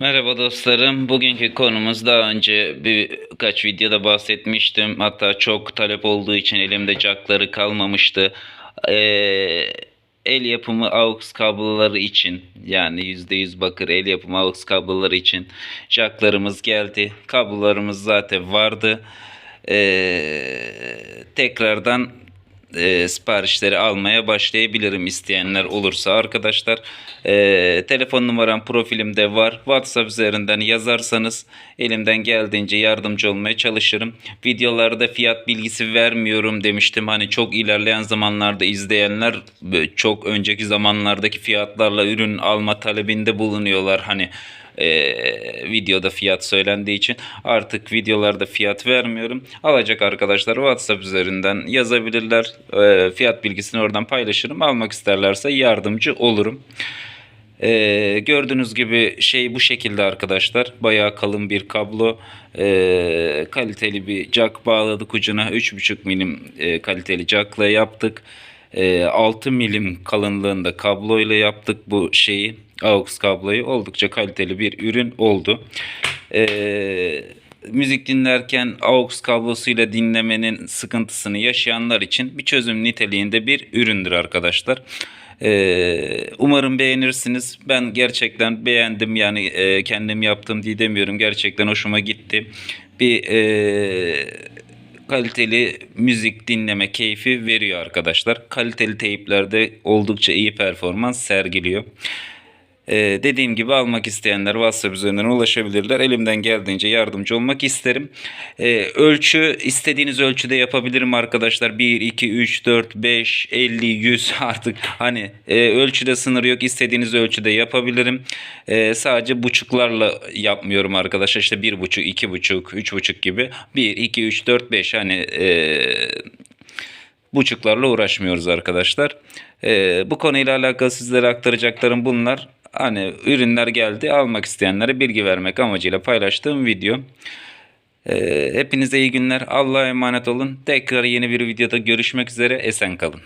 Merhaba dostlarım. Bugünkü konumuz daha önce birkaç videoda bahsetmiştim. Hatta çok talep olduğu için elimde jackları kalmamıştı. Ee, el yapımı AUX kabloları için yani %100 bakır el yapımı AUX kabloları için jacklarımız geldi. Kablolarımız zaten vardı. Ee, tekrardan e, siparişleri almaya başlayabilirim isteyenler olursa arkadaşlar. E, telefon numaram profilimde var. WhatsApp üzerinden yazarsanız elimden geldiğince yardımcı olmaya çalışırım. Videolarda fiyat bilgisi vermiyorum demiştim. Hani çok ilerleyen zamanlarda izleyenler e, çok önceki zamanlardaki fiyatlarla ürün alma talebinde bulunuyorlar. Hani e, videoda fiyat söylendiği için artık videolarda fiyat vermiyorum. Alacak arkadaşlar WhatsApp üzerinden yazabilirler. E, fiyat bilgisini oradan paylaşırım. Almak isterlerse yardımcı olurum. E, gördüğünüz gibi şey bu şekilde arkadaşlar. Bayağı kalın bir kablo. E, kaliteli bir jack bağladık ucuna. 3.5 milim e, kaliteli jackla yaptık. E, 6 milim kalınlığında kabloyla yaptık bu şeyi. AUX kabloyu oldukça kaliteli bir ürün oldu. Ee, müzik dinlerken AUX kablosuyla dinlemenin sıkıntısını yaşayanlar için bir çözüm niteliğinde bir üründür arkadaşlar. Ee, umarım beğenirsiniz. Ben gerçekten beğendim yani e, kendim yaptım diye demiyorum. Gerçekten hoşuma gitti. Bir e, kaliteli müzik dinleme keyfi veriyor arkadaşlar. Kaliteli teyplerde oldukça iyi performans sergiliyor. Ee, dediğim gibi almak isteyenler WhatsApp üzerinden ulaşabilirler. Elimden geldiğince yardımcı olmak isterim. Ee, ölçü istediğiniz ölçüde yapabilirim arkadaşlar. 1, 2, 3, 4, 5, 50, 100 artık hani e, ölçüde sınır yok. İstediğiniz ölçüde yapabilirim. Ee, sadece buçuklarla yapmıyorum arkadaşlar. İşte 1,5, 2,5, 3,5 gibi. 1, 2, 3, 4, 5 hani e, buçuklarla uğraşmıyoruz arkadaşlar. Ee, bu konuyla alakalı sizlere aktaracaklarım bunlar. Hani ürünler geldi almak isteyenlere bilgi vermek amacıyla paylaştığım video. Ee, hepinize iyi günler. Allah'a emanet olun. Tekrar yeni bir videoda görüşmek üzere. Esen kalın.